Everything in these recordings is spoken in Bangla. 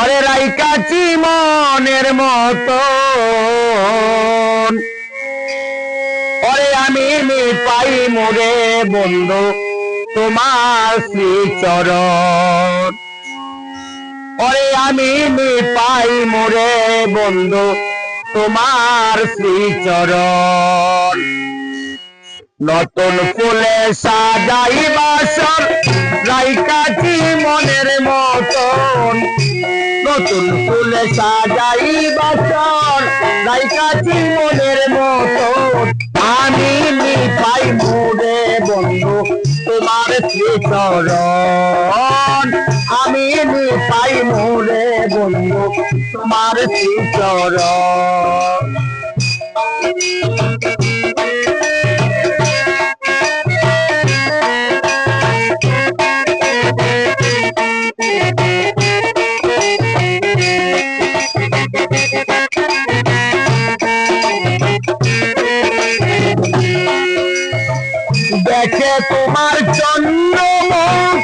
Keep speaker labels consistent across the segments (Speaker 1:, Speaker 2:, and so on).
Speaker 1: ওরে রাইকাছি মনের মতো ওরে আমি পাই মোরে বন্ধু, তোমার শ্রীচরণ। ওরে আমি পাই মোরে বন্ধু, তোমার শ্রীচরণ। নতুন ফুলে সাজাই বাসর নতুন ফুলে সাজাই বছর নায়িকা জীবনের মতো। আমি নিপাই মুড়ে বন্ধু তোমার শ্রীচরণ। আমি নিপাই মুড়ে বন্ধু তোমার শ্রীচরণ। তোমার চন্দ্রমুখ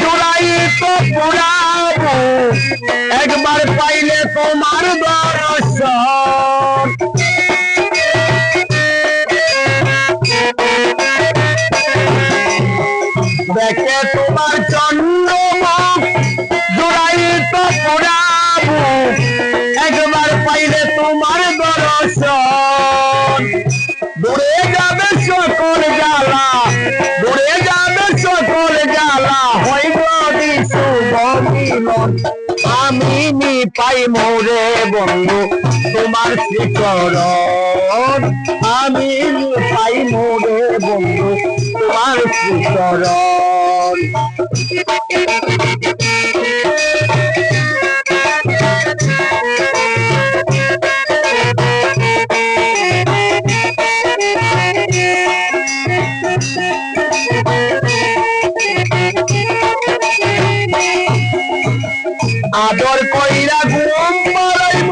Speaker 1: জোড়াই তো পুরাবো একবার পাইলে তোমার দর্শন। দেখে তোমার চন্দ্রমুখ জোড়াই তো পুরাবো একবার পাইলে তোমার দর্শন। দূরে যাবে আমি পাই মোরে বন্ধু তোমার শ্রীচরণ। আমি পাই মোরে বন্ধু তোমার শ্রীচরণ। আদর কইরা ঘুম পাড়াইব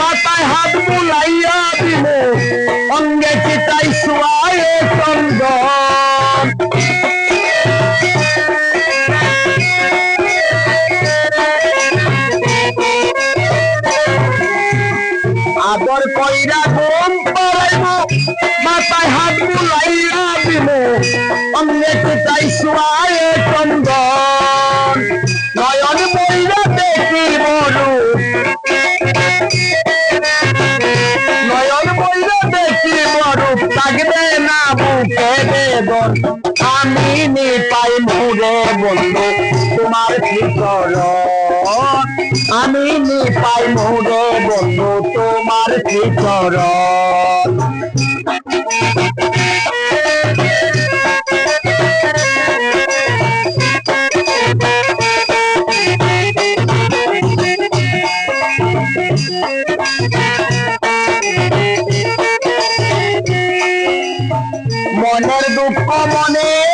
Speaker 1: মাথায় হাত বুলাইয়া দিব, অঙ্গে চিতাই শুয়ায়ে চন্দন। আদর কইরা ঘুম পাড়াইব মাথায় হাত বুলাইয়া দিব, অঙ্গে চিতাই শুয়ায়ে চন্দন। পাই মোরে বন্ধু, তোমার করো আমি নি পাই মোরে বন্ধু, তোমার করো মনের দুঃখ মনে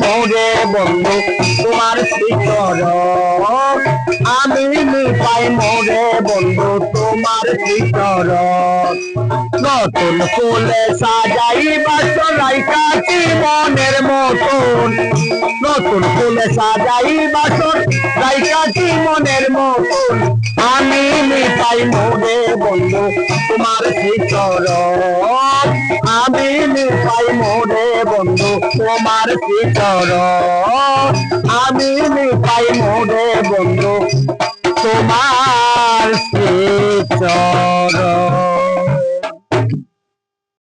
Speaker 1: মোরে বন্ধু তোমার শিখর। আমি নি পাই মোরে বন্ধু তোমার শিখর। নতুন ফুলে সাজাই বাসনাই কাছি মনের মতন। নতুন ফুলে সাজাই বাসন রাইকাছি মনের মতন। আমি নি পাই মোরে বন্ধু, তোমার শিখর। আমি নি পাই মোরে বন্ধু, তোমার শিখর। আমি নি পাই মোরে বন্ধু, তোমার শিখর।